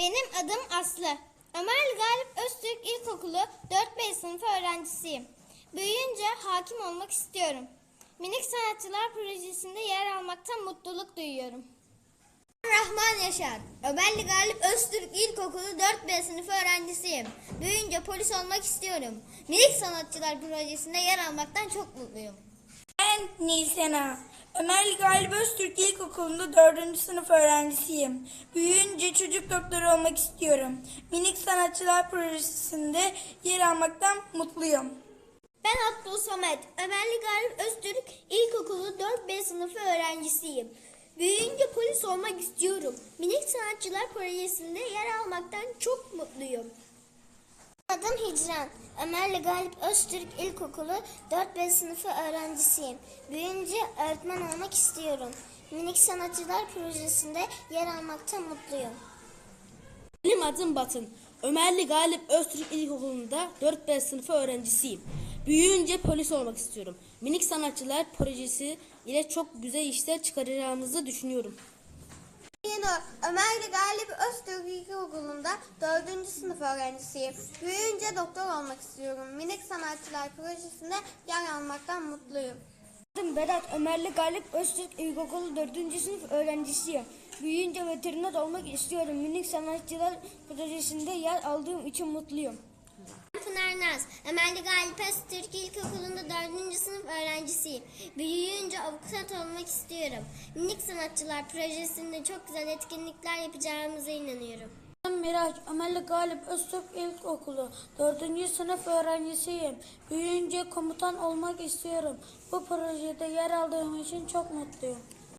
Benim adım Aslı. Ömer Galip Öztürk İlkokulu 4B sınıfı öğrencisiyim. Büyüyünce hakim olmak istiyorum. Minik Sanatçılar Projesi'nde yer almaktan mutluluk duyuyorum. Rahman Yaşar. Ömerli Galip Öztürk İlkokulu 4B sınıfı öğrencisiyim. Büyüyünce polis olmak istiyorum. Minik Sanatçılar Projesi'nde yer almaktan çok mutluyum. Ben Nilsena. Ömerli Galip Öztürk İlkokulu'nda 4. sınıf öğrencisiyim. Büyüyünce çocuk doktoru olmak istiyorum. Minik Sanatçılar Projesi'nde yer almaktan mutluyum. Ben Abdul Samet. Ömerli Galip Öztürk İlkokulu 4B sınıfı öğrencisiyim. Büyüyünce polis olmak istiyorum. Minik Sanatçılar Projesi'nde yer almaktan çok mutluyum. Adım Hicran. Ömerli Galip Öztürk İlkokulu 4B sınıfı öğrencisiyim. Büyüyünce öğretmen olmak istiyorum. Minik Sanatçılar Projesi'nde yer almaktan mutluyum. Benim adım Batın. Ömerli Galip Öztürk İlkokulu'nda 4B sınıfı öğrencisiyim. Büyüyünce polis olmak istiyorum. Minik Sanatçılar Projesi ile çok güzel işler çıkaracağımızı düşünüyorum. Yenur, Ömerli Galip Öztürk İlkokulu'nda 4. sınıf öğrencisiyim. Büyüyünce doktor olmak istiyorum. Minik Sanatçılar Projesi'nde yer almaktan mutluyum. Adım Berat Ömerli Galip Öztürk İlkokulu 4. sınıf öğrencisiyim. Büyüyünce veteriner olmak istiyorum. Minik Sanatçılar Projesi'nde yer aldığım için mutluyum. Pınar Naz, Ömerli Galip Öztürk İlkokulu'nda 4. sınıf öğrencisiyim. Büyüyünce avukat olmak istiyorum. Minik Sanatçılar Projesi'nde çok güzel etkinlikler yapacağımıza inanıyorum. Adım Miraç. Ömerli Galip Öztürk İlkokulu 4. sınıf öğrencisiyim. Büyüyünce komutan olmak istiyorum. Bu projede yer aldığım için çok mutluyum.